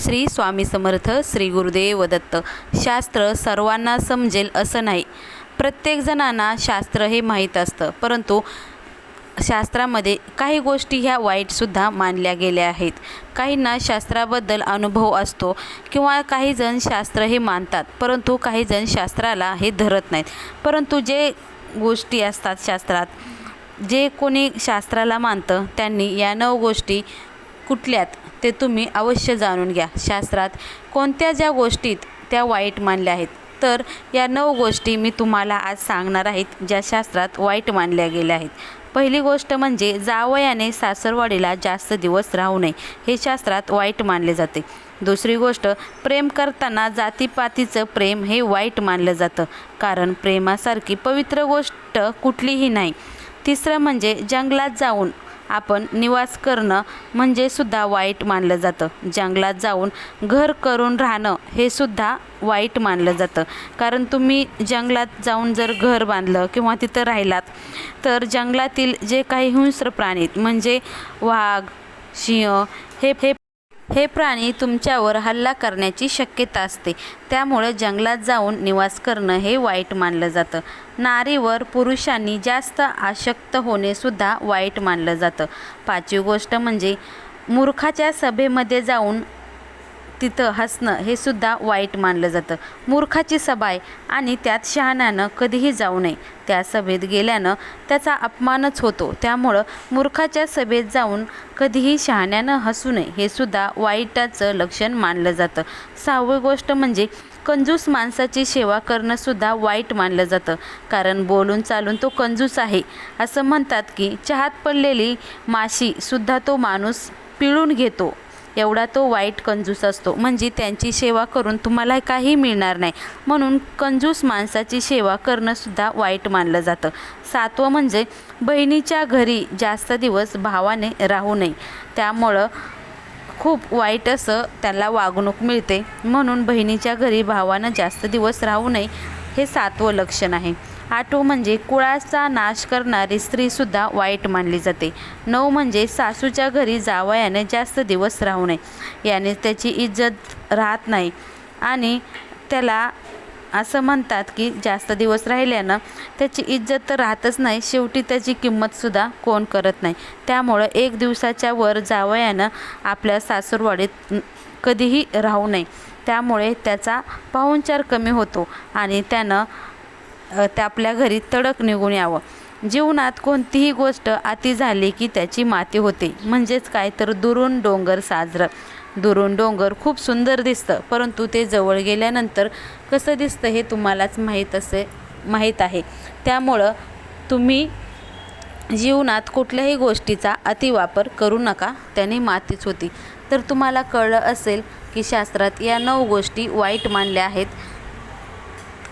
श्री स्वामी समर्थ श्री गुरुदेव दत्त. शास्त्र सर्वांना समजेल असं नाही. प्रत्येकजणांना शास्त्र हे माहीत असतं परंतु शास्त्रामध्ये काही गोष्टी ह्या वाईटसुद्धा मानल्या गेल्या आहेत. काहींना शास्त्राबद्दल अनुभव असतो किंवा काही जण शास्त्र हे मानतात परंतु काही जण शास्त्राला हे धरत नाहीत. परंतु जे गोष्टी असतात शास्त्रात जे कोणी शास्त्राला मानतं त्यांनी या नऊ गोष्टी कुठल्यात ते तुम्ही अवश्य जाणून घ्या. शास्त्रात कोणत्या ज्या गोष्टीत त्या वाईट मानल्या आहेत? तर या नऊ गोष्टी मी तुम्हाला आज सांगणार आहेत ज्या शास्त्रात वाईट मानल्या गेल्या आहेत. पहिली गोष्ट म्हणजे जावयाने सासरवाडीला जास्त दिवस राहू नये हे शास्त्रात वाईट मानले जाते. दुसरी गोष्ट प्रेम करताना जातीपातीचं प्रेम हे वाईट मानलं जातं कारण प्रेमासारखी पवित्र गोष्ट कुठलीही नाही. तिसरं म्हणजे जंगलात जाऊन आपण निवास करणं म्हणजे सुद्धा वाईट मानलं जातं. जंगलात जाऊन घर करून राहणं हे सुद्धा वाईट मानलं जातं. कारण तुम्ही जंगलात जाऊन जर घर बांधलं किंवा तिथं राहिलात तर जंगलातील जे काही हिंस्र प्राणी आहेत, म्हणजे वाघ सिंह हे हे हे प्राणी तुमच्यावर हल्ला करण्याची शक्यता असते. त्यामुळे जंगलात जाऊन निवास करणं हे वाईट मानलं जातं. नारीवर पुरुषांनी जास्त आशक्त होणेसुद्धा वाईट मानलं जातं. पाचवी गोष्ट म्हणजे मूर्खाच्या सभेमध्ये जाऊन तिथं हसणं हे सुद्धा वाईट मानलं जातं. मूर्खाची सभा आहे आणि त्यात शहाण्यानं कधीही जाऊ नये. त्या सभेत गेल्यानं त्याचा अपमानच होतो. त्यामुळं मूर्खाच्या सभेत जाऊन कधीही शहाण्यानं हसू नये हे सुद्धा वाईटाचं लक्षण मानलं जातं. सहावी गोष्ट म्हणजे कंजूस माणसाची सेवा करणंसुद्धा वाईट मानलं जातं. कारण बोलून चालून तो कंजूस आहे. असं म्हणतात की चहात पडलेली माशी सुद्धा तो माणूस पिळून घेतो. एवढा तो वाईट कंजूस असतो. म्हणजे त्यांची सेवा करून तुम्हाला काही मिळणार नाही. म्हणून कंजूस माणसाची सेवा करणंसुद्धा वाईट मानलं जातं. सातवं म्हणजे बहिणीच्या घरी जास्त दिवस भावाने राहू नये. त्यामुळं खूप वाईट असं त्याला वागणूक मिळते. म्हणून बहिणीच्या घरी भावानं जास्त दिवस राहू नये हे सातवं लक्षण आहे. आठो म्हणजे कुळाचा नाश करणारी स्त्रीसुद्धा वाईट मानली जाते. नऊ म्हणजे सासूच्या घरी जावयाने जास्त दिवस राहू नये. याने त्याची इज्जत राहत नाही. आणि त्याला असं म्हणतात की जास्त दिवस राहिल्यानं त्याची इज्जत तर राहतच नाही शेवटी त्याची किंमतसुद्धा कोण करत नाही. त्यामुळं एक दिवसाच्या वर जावयानं आपल्या सासूरवाडीत कधीही राहू नये. त्यामुळे त्याचा पाहुणचार कमी होतो आणि त्यानं ते आपल्या घरी तडक निघून यावं. जीवनात कोणतीही गोष्ट अति झाली की त्याची माती होते. म्हणजेच काय? तर दुरून डोंगर साजरं. दुरून डोंगर खूप सुंदर दिसतं परंतु ते जवळ गेल्यानंतर कसं दिसतं हे तुम्हालाच माहीत असे माहीत आहे. त्यामुळं तुम्ही जीवनात कुठल्याही गोष्टीचा अतिवापर करू नका. त्याने मातीच होती. तर तुम्हाला कळलं असेल की शास्त्रात या नऊ गोष्टी वाईट मानल्या आहेत.